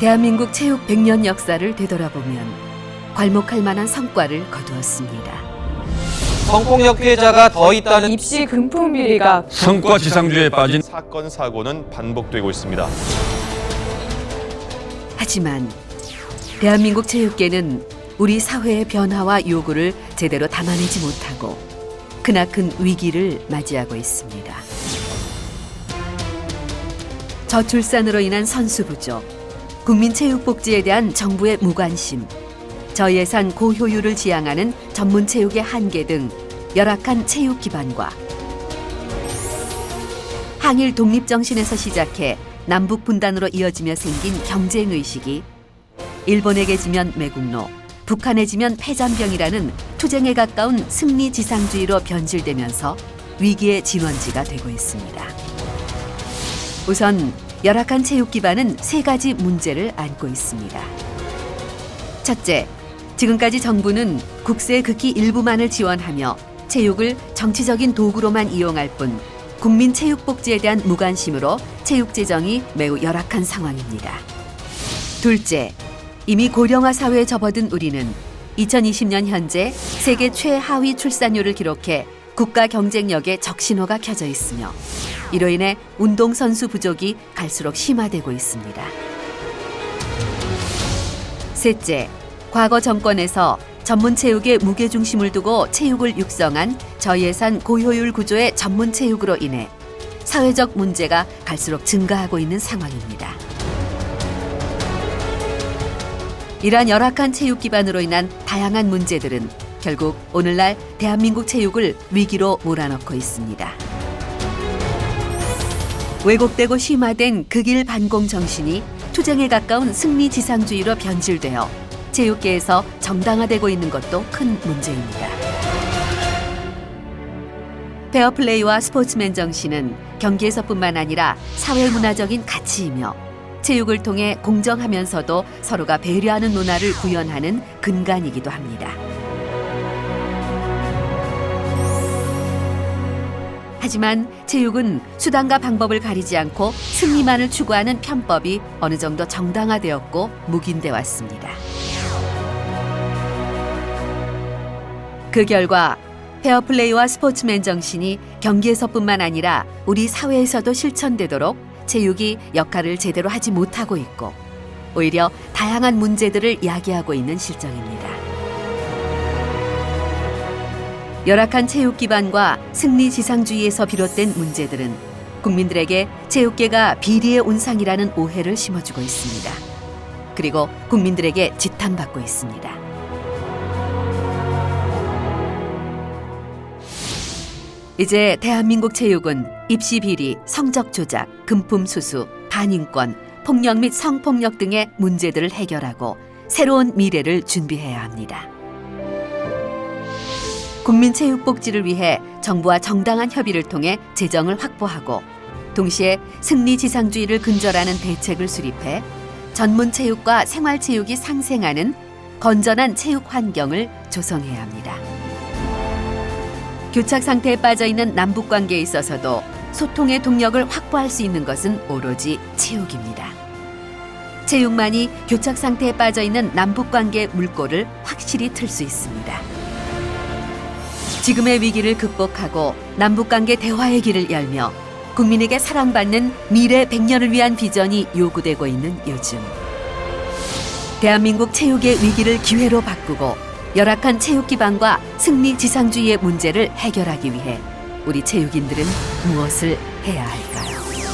대한민국 체육 100년 역사를 되돌아보면 괄목할 만한 성과를 거두었습니다. 성폭력 피해자가 더 있다는 입시 금품 비리가 성과 지상주의에 빠진 사건 사고는 반복되고 있습니다. 하지만 대한민국 체육계는 우리 사회의 변화와 요구를 제대로 담아내지 못하고 크나큰 위기를 맞이하고 있습니다. 저출산으로 인한 선수 부족, 국민 체육복지에 대한 정부의 무관심, 저예산 고효율을 지향하는 전문 체육의 한계 등 열악한 체육 기반과 항일 독립 정신에서 시작해 남북 분단으로 이어지며 생긴 경쟁 의식이 일본에게 지면 매국노, 북한에 지면 패잔병이라는 투쟁에 가까운 승리 지상주의로 변질되면서 위기의 진원지가 되고 있습니다. 우선 열악한 체육 기반은 세 가지 문제를 안고 있습니다. 첫째, 지금까지 정부는 국세 극히 일부만을 지원하며 체육을 정치적인 도구로만 이용할 뿐 국민 체육 복지에 대한 무관심으로 체육 재정이 매우 열악한 상황입니다. 둘째, 이미 고령화 사회에 접어든 우리는 2020년 현재 세계 최하위 출산율을 기록해 국가 경쟁력에 적신호가 켜져 있으며 이로 인해 운동선수 부족이 갈수록 심화되고 있습니다. 셋째, 과거 정권에서 전문 체육에 무게 중심을 두고 체육을 육성한 저예산 고효율 구조의 전문 체육으로 인해 사회적 문제가 갈수록 증가하고 있는 상황입니다. 이러한 열악한 체육 기반으로 인한 다양한 문제들은 결국 오늘날 대한민국 체육을 위기로 몰아넣고 있습니다. 왜곡되고 심화된 극일 반공 정신이 투쟁에 가까운 승리 지상주의로 변질되어 체육계에서 정당화되고 있는 것도 큰 문제입니다. 페어플레이와 스포츠맨 정신은 경기에서뿐만 아니라 사회문화적인 가치이며 체육을 통해 공정하면서도 서로가 배려하는 문화를 구현하는 근간이기도 합니다. 하지만 체육은 수단과 방법을 가리지 않고 승리만을 추구하는 편법이 어느 정도 정당화되었고 묵인돼 왔습니다. 그 결과 페어플레이와 스포츠맨 정신이 경기에서뿐만 아니라 우리 사회에서도 실천되도록 체육이 역할을 제대로 하지 못하고 있고 오히려 다양한 문제들을 야기하고 있는 실정입니다. 열악한 체육 기반과 승리 지상주의에서 비롯된 문제들은 국민들에게 체육계가 비리의 온상이라는 오해를 심어주고 있습니다. 그리고 국민들에게 지탄받고 있습니다. 이제 대한민국 체육은 입시 비리, 성적 조작, 금품 수수, 반인권, 폭력 및 성폭력 등의 문제들을 해결하고 새로운 미래를 준비해야 합니다. 국민 체육 복지를 위해 정부와 정당한 협의를 통해 재정을 확보하고 동시에 승리 지상주의를 근절하는 대책을 수립해 전문 체육과 생활 체육이 상생하는 건전한 체육 환경을 조성해야 합니다. 교착 상태에 빠져 있는 남북 관계에 있어서도 소통의 동력을 확보할 수 있는 것은 오로지 체육입니다. 체육만이 교착 상태에 빠져 있는 남북 관계 물꼬를 확실히 틀 수 있습니다. 지금의 위기를 극복하고 남북 관계 대화의 길을 열며 국민에게 사랑받는 미래 100년을 위한 비전이 요구되고 있는 요즘. 대한민국 체육의 위기를 기회로 바꾸고 열악한 체육 기반과 승리 지상주의의 문제를 해결하기 위해 우리 체육인들은 무엇을 해야 할까요?